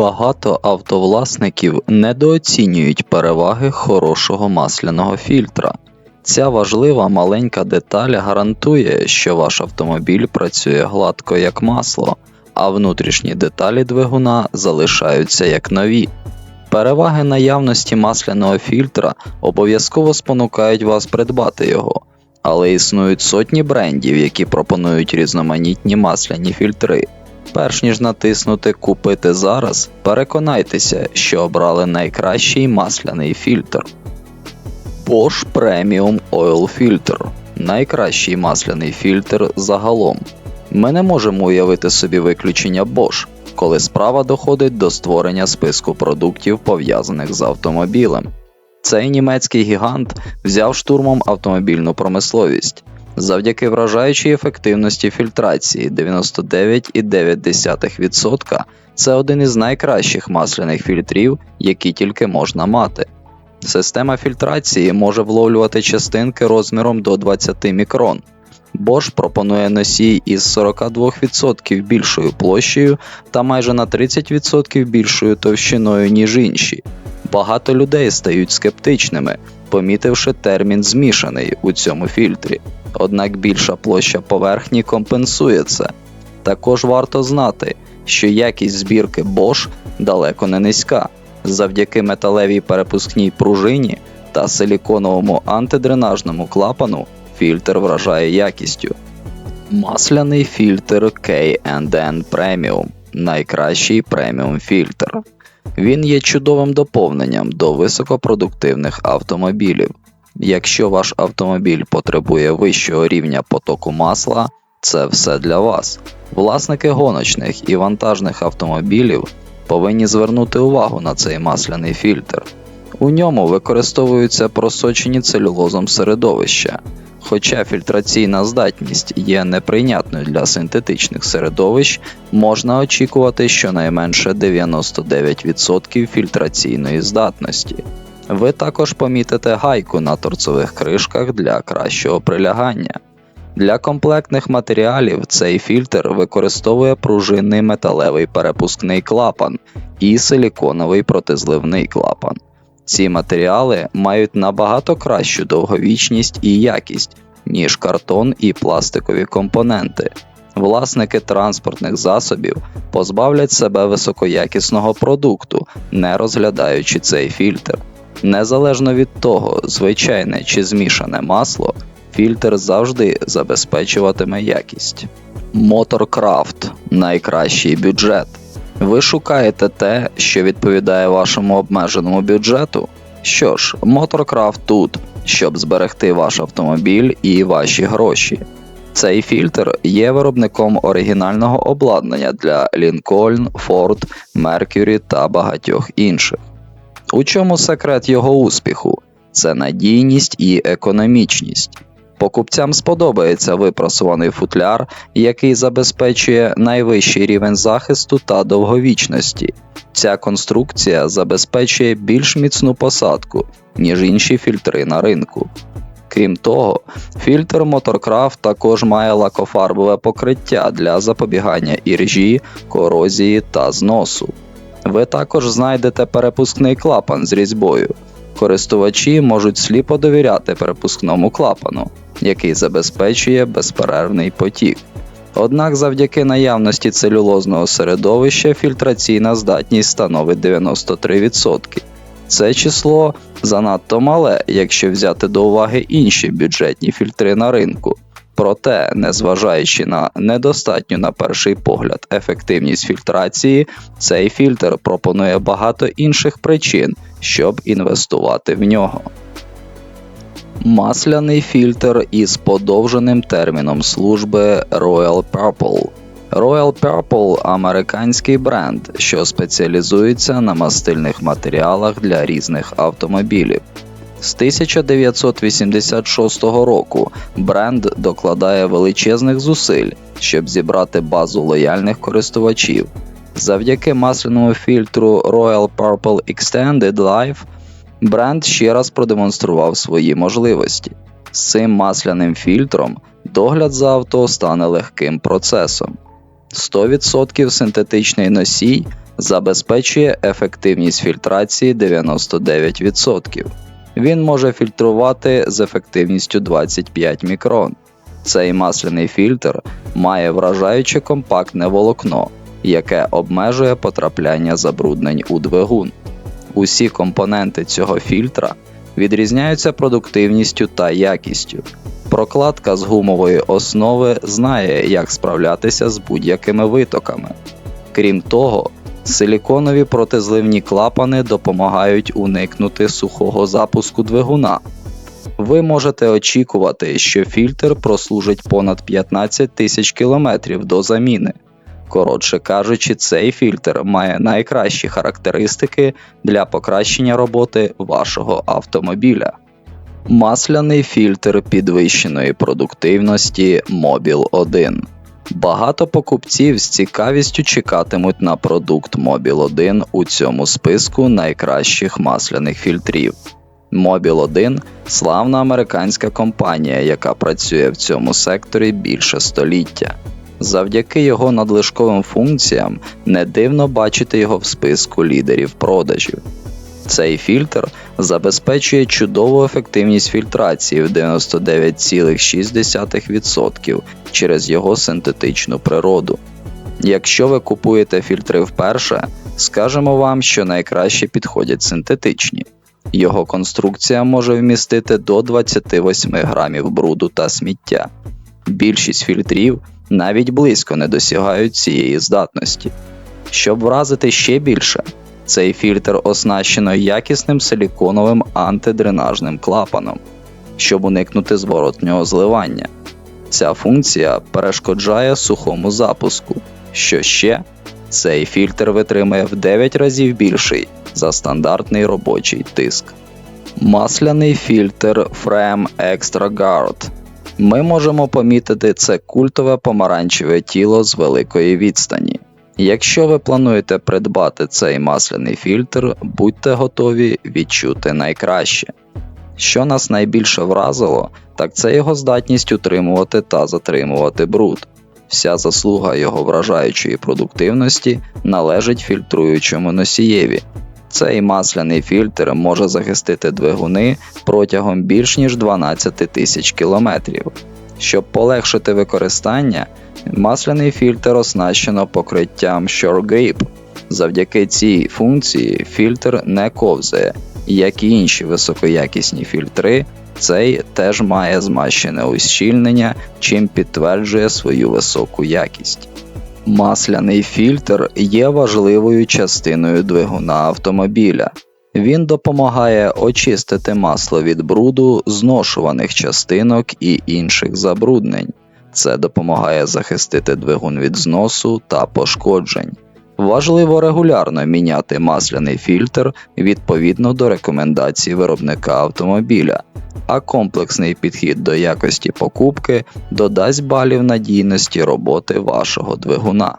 Багато автовласників недооцінюють переваги хорошого масляного фільтра. Ця важлива маленька деталь гарантує, що ваш автомобіль працює гладко як масло, а внутрішні деталі двигуна залишаються як нові. Переваги наявності масляного фільтра обов'язково спонукають вас придбати його, але існують сотні брендів, які пропонують різноманітні масляні фільтри. Перш ніж натиснути Купити зараз, переконайтеся, що обрали найкращий масляний фільтр. Bosch Premium Oil Filter найкращий масляний фільтр загалом. Ми не можемо уявити собі виключення Bosch, коли справа доходить до створення списку продуктів, пов'язаних з автомобілем. Цей німецький гігант взяв штурмом автомобільну промисловість. Завдяки вражаючій ефективності фільтрації 99,9% це один із найкращих масляних фільтрів, які тільки можна мати. Система фільтрації може вловлювати частинки розміром до 20 мікрон. Bosch пропонує носій із 42% більшою площею та майже на 30% більшою товщиною, ніж інші. Багато людей стають скептичними, помітивши термін змішаний у цьому фільтрі, однак більша площа поверхні компенсує це. Також варто знати, що якість збірки Bosch далеко не низька. Завдяки металевій перепускній пружині та силіконовому антидренажному клапану фільтр вражає якістю. Масляний фільтр K&N Premium найкращий преміум фільтр. Він є чудовим доповненням до високопродуктивних автомобілів. Якщо ваш автомобіль потребує вищого рівня потоку масла, це все для вас. Власники гоночних і вантажних автомобілів повинні звернути увагу на цей масляний фільтр. У ньому використовуються просочені целюлозом середовища, хоча фільтраційна здатність є неприйнятною для синтетичних середовищ, можна очікувати щонайменше 99% фільтраційної здатності. Ви також помітите гайку на торцових кришках для кращого прилягання. Для комплектних матеріалів цей фільтр використовує пружинний металевий перепускний клапан і силіконовий протизливний клапан. Ці матеріали мають набагато кращу довговічність і якість, ніж картон і пластикові компоненти. Власники транспортних засобів позбавлять себе високоякісного продукту, не розглядаючи цей фільтр. Незалежно від того, звичайне чи змішане масло, фільтр завжди забезпечуватиме якість. Motorcraft найкращий бюджет. Ви шукаєте те, що відповідає вашому обмеженому бюджету? Що ж, Motorcraft тут, щоб зберегти ваш автомобіль і ваші гроші. Цей фільтр є виробником оригінального обладнання для Lincoln, Ford, Mercury та багатьох інших. У чому секрет його успіху? Це надійність і економічність. Покупцям сподобається випрасуваний футляр, який забезпечує найвищий рівень захисту та довговічності. Ця конструкція забезпечує більш міцну посадку, ніж інші фільтри на ринку. Крім того, фільтр Motorcraft також має лакофарбове покриття для запобігання іржі, корозії та зносу. Ви також знайдете перепускний клапан з різьбою. Користувачі можуть сліпо довіряти перепускному клапану, який забезпечує безперервний потік. Однак завдяки наявності целюлозного середовища фільтраційна здатність становить 93%. Це число занадто мале, якщо взяти до уваги інші бюджетні фільтри на ринку. Проте, незважаючи на недостатню на перший погляд ефективність фільтрації, цей фільтр пропонує багато інших причин, щоб інвестувати в нього. Масляний фільтр із подовженим терміном служби Royal Purple. Royal Purple американський бренд, що спеціалізується на мастильних матеріалах для різних автомобілів. З 1986 року бренд докладає величезних зусиль, щоб зібрати базу лояльних користувачів. Завдяки масляному фільтру Royal Purple Extended Life бренд ще раз продемонстрував свої можливості. З цим масляним фільтром догляд за авто стане легким процесом. 100% синтетичний носій забезпечує ефективність фільтрації 99%. Він може фільтрувати з ефективністю 25 мікрон. Цей масляний фільтр має вражаюче компактне волокно, яке обмежує потрапляння забруднень у двигун. Усі компоненти цього фільтра відрізняються продуктивністю та якістю. Прокладка з гумової основи знає, як справлятися з будь-якими витоками. Крім того, силіконові протизливні клапани допомагають уникнути сухого запуску двигуна. Ви можете очікувати, що фільтр прослужить понад 15 тисяч кілометрів до заміни. Коротше кажучи, цей фільтр має найкращі характеристики для покращення роботи вашого автомобіля. Масляний фільтр підвищеної продуктивності Mobil 1. Багато покупців з цікавістю чекатимуть на продукт Mobil 1 у цьому списку найкращих масляних фільтрів. Mobil 1 славна американська компанія, яка працює в цьому секторі більше століття. Завдяки його надлишковим функціям не дивно бачити його в списку лідерів продажів. Цей фільтр забезпечує чудову ефективність фільтрації в 99,6% через його синтетичну природу. Якщо ви купуєте фільтри вперше, скажемо вам, що найкраще підходять синтетичні. Його конструкція може вмістити до 28 грамів бруду та сміття. Більшість фільтрів навіть близько не досягають цієї здатності. Щоб вразити ще більше, цей фільтр оснащено якісним силіконовим антидренажним клапаном, щоб уникнути зворотнього зливання. Ця функція перешкоджає сухому запуску, що ще цей фільтр витримує в 9 разів більший за стандартний робочий тиск. Масляний фільтр Frame Extra Guard. Ми можемо помітити це культове помаранчеве тіло з великої відстані. Якщо ви плануєте придбати цей масляний фільтр, будьте готові відчути найкраще. Що нас найбільше вразило, так це його здатність утримувати та затримувати бруд. Вся заслуга його вражаючої продуктивності належить фільтруючому носієві. Цей масляний фільтр може захистити двигуни протягом більш ніж 12 тисяч кілометрів. Щоб полегшити використання, масляний фільтр оснащено покриттям Shore Grip. Завдяки цій функції фільтр не ковзає, як і інші високоякісні фільтри, цей теж має змащене ущільнення, чим підтверджує свою високу якість. Масляний фільтр є важливою частиною двигуна автомобіля. Він допомагає очистити масло від бруду, зношуваних частинок і інших забруднень. Це допомагає захистити двигун від зносу та пошкоджень. Важливо регулярно міняти масляний фільтр відповідно до рекомендацій виробника автомобіля, а комплексний підхід до якості покупки додасть балів надійності роботи вашого двигуна.